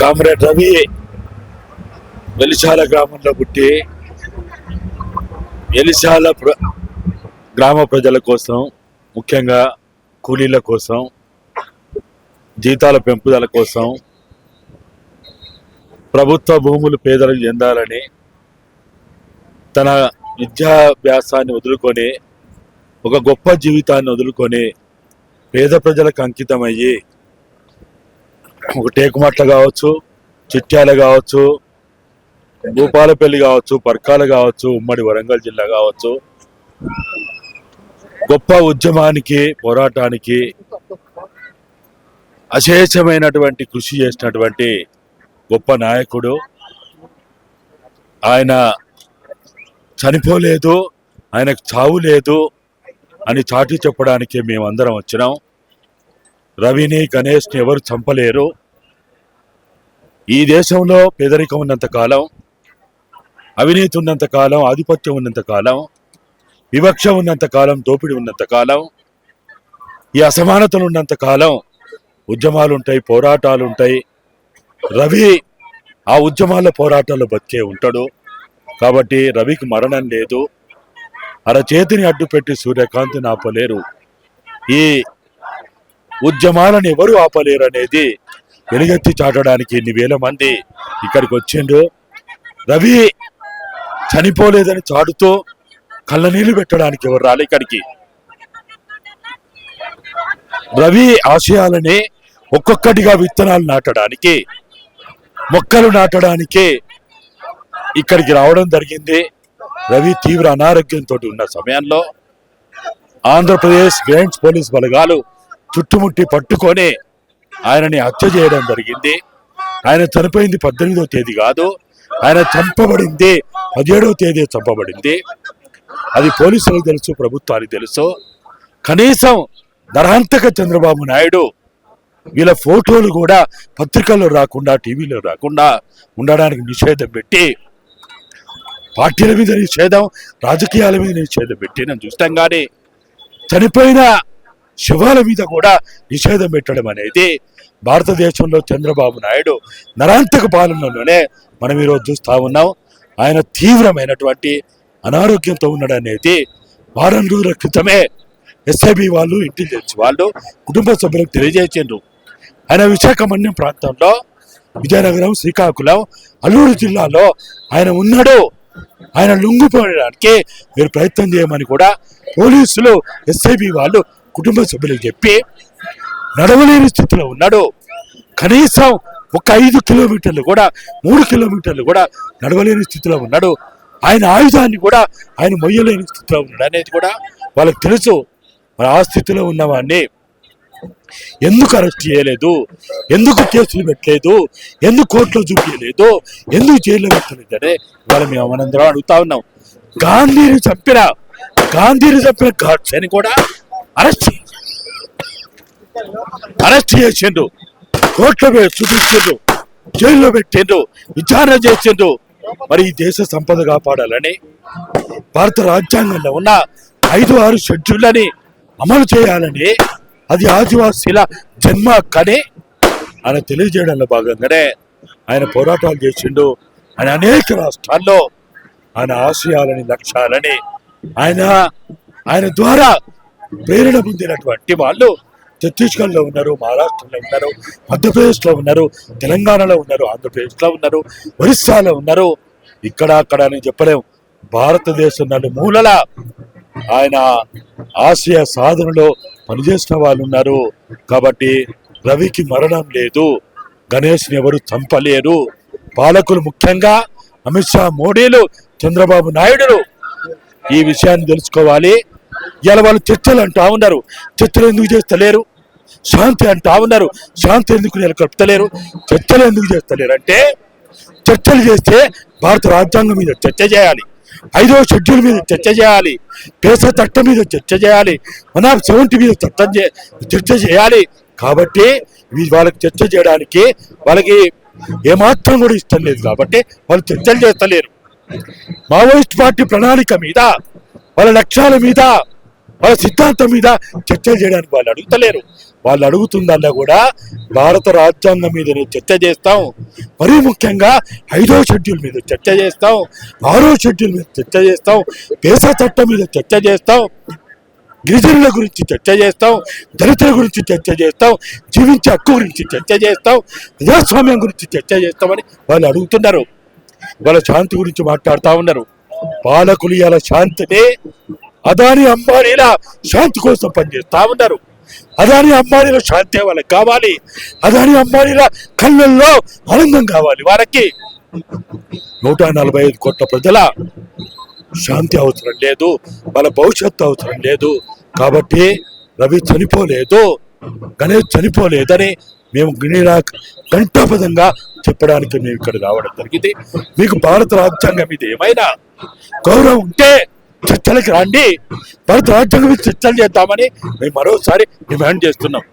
Comrade Ravi Velishala గ్రామంలో పుట్టి వెలిశాల ప్ర గ్రామ ప్రజల కోసం ముఖ్యంగా కూలీల కోసం జీతాల పెంపుదల కోసం ప్రభుత్వ భూములు పేదలకు చెందాలని తన విద్యాభ్యాసాన్ని వదులుకొని ఒక గొప్ప జీవితాన్ని వదులుకొని పేద ప్రజలకు అంకితమయ్యి టేకుమట్ల కావచ్చు చిట్యాల కావచ్చు భూపాలపల్లి కావచ్చు పర్కాల కావచ్చు ఉమ్మడి వరంగల్ జిల్లా కావచ్చు. గొప్ప ఉద్యమానికి పోరాటానికి అశేషమైనటువంటి కృషి చేసినటువంటి గొప్ప నాయకుడు. ఆయన చనిపోలేదు ఆయనకు చావు లేదు అని చాటి చెప్పడానికి మేమందరం వచ్చినాం. రవిని గణేష్ని ఎవరు చంపలేరు. ఈ దేశంలో పేదరికం ఉన్నంతకాలం అవినీతి ఉన్నంతకాలం ఆధిపత్యం ఉన్నంతకాలం వివక్ష ఉన్నంతకాలం దోపిడి దోపిడీ ఈ అసమానతలు ఉన్నంతకాలం ఉద్యమాలుంటాయి ఉద్యమాలు ఉంటాయి పోరాటాలు ఉంటాయి రవి ఆ ఉద్యమాల పోరాటాల్లో బతికే ఉంటాడు. కాబట్టి రవికి మరణం లేదు. అరచేతిని అడ్డుపెట్టి సూర్యకాంతిని ఆపలేరు. ఈ ఉద్యమాలను ఎవరు ఆపలేరు అనేది వెలుగెత్తి చాటడానికి ఎన్ని వేల మంది ఇక్కడికి వచ్చిండ్రు. రవి చనిపోలేదని చాటుతూ కళ్ళనీళ్ళు పెట్టడానికి ఎవరు రాలే ఇక్కడికి. రవి ఆశయాలని ఒక్కొక్కటిగా విత్తనాలు నాటడానికి మొక్కలు నాటడానికి ఇక్కడికి రావడం జరిగింది. రవి తీవ్ర అనారోగ్యంతో ఉన్న సమయంలో ఆంధ్రప్రదేశ్ గ్రాంట్స్ పోలీస్ బలగాలు చుట్టుముట్టి పట్టుకొని ఆయనని హత్య చేయడం జరిగింది. ఆయన చనిపోయింది పద్దెనిమిదవ తేదీ కాదు ఆయన చంపబడింది పదిహేడవ తేదీ చంపబడింది. అది పోలీసులకు తెలుసు ప్రభుత్వానికి తెలుసు. కనీసం నరహంతక చంద్రబాబు నాయుడు వీళ్ళ ఫోటోలు కూడా పత్రికల్లో రాకుండా టీవీలో రాకుండా ఉండడానికి నిషేధం పెట్టి పార్టీల మీద నిషేధం రాజకీయాల మీద నిషేధం పెట్టి నేను చూస్తాం కానీ చనిపోయిన శివాల మీద కూడా నిషేధం పెట్టడం అనేది భారతదేశంలో చంద్రబాబు నాయుడు నరాంతక పాలనలోనే మనం ఈరోజు చూస్తూ ఉన్నాం. ఆయన తీవ్రమైనటువంటి అనారోగ్యంతో ఉన్నాడు అనేది వారం రోజుల క్రితమే ఎస్ఐబి వాళ్ళు ఇంటెలిజెన్స్ వాళ్ళు కుటుంబ సభ్యులకు తెలియజేసిండ్రు. ఆయన విశాఖమన్యం ప్రాంతంలో విజయనగరం శ్రీకాకుళం అల్లూరు జిల్లాలో ఆయన ఉన్నాడు. ఆయన లొంగిపోయడానికి మీరు ప్రయత్నం చేయమని కూడా పోలీసులు ఎస్ఐబి వాళ్ళు కుటుంబ సభ్యులకు చెప్పి నడవలేని స్థితిలో ఉన్నాడు. కనీసం ఒక ఐదు కిలోమీటర్లు కూడా మూడు కిలోమీటర్లు కూడా నడవలేని స్థితిలో ఉన్నాడు. ఆయన ఆయుధాన్ని కూడా ఆయన మొయ్యలేని స్థితిలో ఉన్నాడు అనేది కూడా వాళ్ళకి తెలుసు. మరి ఆ స్థితిలో ఉన్నవాడిని ఎందుకు అరెస్ట్ చేయలేదు? ఎందుకు కేసులు పెట్టలేదు? ఎందుకు కోర్టులో చూపించలేదు? ఎందుకు జైల్లో పెట్టలేదు అనే ఇవాళ మేము మనందరం అడుగుతా ఉన్నాం. గాంధీని చంపిన గాంధీని చంపిన గాడ్స్ అని కూడా అరెస్ట్ అరెస్ట్ చేసిండు. కోర్టులో చూపించిండు. జైల్లో పెట్టిండు. విచారణ చేసిండు. మరి ఈ దేశ సంపద కాపాడాలని భారత రాజ్యాంగంలో ఉన్న ఐదు ఆరు షెడ్యూళ్ళని అమలు చేయాలని అది ఆదివాసీల జన్మ హక్కని ఆయన తెలియజేయడంలో భాగంగానే ఆయన పోరాటాలు చేసిండు. ఆయన అనేక రాష్ట్రాల్లో ఆయన ఆశయాలని లక్ష్యాలని ఆయన ఆయన ద్వారా ప్రేరణ పొందినటువంటి వాళ్ళు ఛత్తీస్గఢ్లో ఉన్నారు మహారాష్ట్రలో ఉన్నారు మధ్యప్రదేశ్లో ఉన్నారు తెలంగాణలో ఉన్నారు ఆంధ్రప్రదేశ్లో ఉన్నారు ఒరిస్సాలో ఉన్నారు. ఇక్కడ అక్కడ అని చెప్పలేం. భారతదేశం నలుమూలల ఆయన ఆశయ సాధనలో పనిచేసిన వాళ్ళు ఉన్నారు. కాబట్టి రవికి మరణం లేదు. గణేష్ని ఎవరు చంపలేరు. పాలకులు ముఖ్యంగా అమిత్ షా మోడీలు చంద్రబాబు నాయుడులు ఈ విషయాన్ని తెలుసుకోవాలి. ఇలా వాళ్ళు చర్చలు అంటా ఉన్నారు. చర్చలు ఎందుకు చేస్తలేరు? శాంతి అంటా ఉన్నారు. శాంతి ఎందుకు నెలకొల్పుతలేరు చర్చలు ఎందుకు చేస్తలేరు? అంటే చర్చలు చేస్తే భారత రాజ్యాంగం మీద చర్చ చేయాలి. ఐదో షెడ్యూల్ మీద చర్చ చేయాలి. పేస చట్టం మీద చర్చ చేయాలి. వన్ ఆఫ్ సెవెంటీ మీద చట్టం చర్చ చేయాలి. కాబట్టి వాళ్ళకి చర్చ చేయడానికి వాళ్ళకి ఏమాత్రం కూడా ఇష్టం లేదు కాబట్టి వాళ్ళు చర్చలు చేస్తలేరు. మావోయిస్ట్ పార్టీ ప్రణాళిక మీద వాళ్ళ లక్ష్యాల మీద వాళ్ళ సిద్ధాంతం మీద చర్చ చేయడానికి వాళ్ళు అడుగుతలేరు. వాళ్ళు అడుగుతుందల్లా కూడా భారత రాజ్యాంగం మీద చర్చ చేస్తాం. మరీ ముఖ్యంగా ఐదో షెడ్యూల్ మీద చర్చ చేస్తాం. ఆరో షెడ్యూల్ మీద చర్చ చేస్తాం. దేశ చట్టం మీద చర్చ చేస్తాం. గిరిజనుల గురించి చర్చ చేస్తాం. దళితుల గురించి చర్చ చేస్తాం. జీవించే హక్కు గురించి చర్చ చేస్తాం. ప్రజాస్వామ్యం గురించి చర్చ చేస్తామని వాళ్ళు అడుగుతున్నారు. వాళ్ళ శాంతి గురించి మాట్లాడుతూ ఉన్నారు. పాలకులు ఇలా శాంతిని అదాని అంబానీల శాంతి కోసం పనిచేస్తా ఉన్నారు. అదాని అంబానీల శాంతి వాళ్ళకి కావాలి. అదాని అంబానీల కళ్ళల్లో ఆనందం కావాలి వారికి నూట నలభై ఐదు కోట్ల ప్రజల శాంతి అవసరం లేదు. వాళ్ళ భవిష్యత్తు అవసరం లేదు. కాబట్టి రవి చనిపోలేదు. గణేష్ చనిపోలేదని మేము గిరిరా ఘంటాపదంగా చెప్పడానికి మేము ఇక్కడ రావడం జరిగింది. మీకు భారత రాజ్యాంగం మీద ఏమైనా గౌరవం ఉంటే చర్చలకు రండి భారత రాజ్యాంగం చర్చలు చేద్దామని మేము మరోసారి డిమాండ్ చేస్తున్నాం.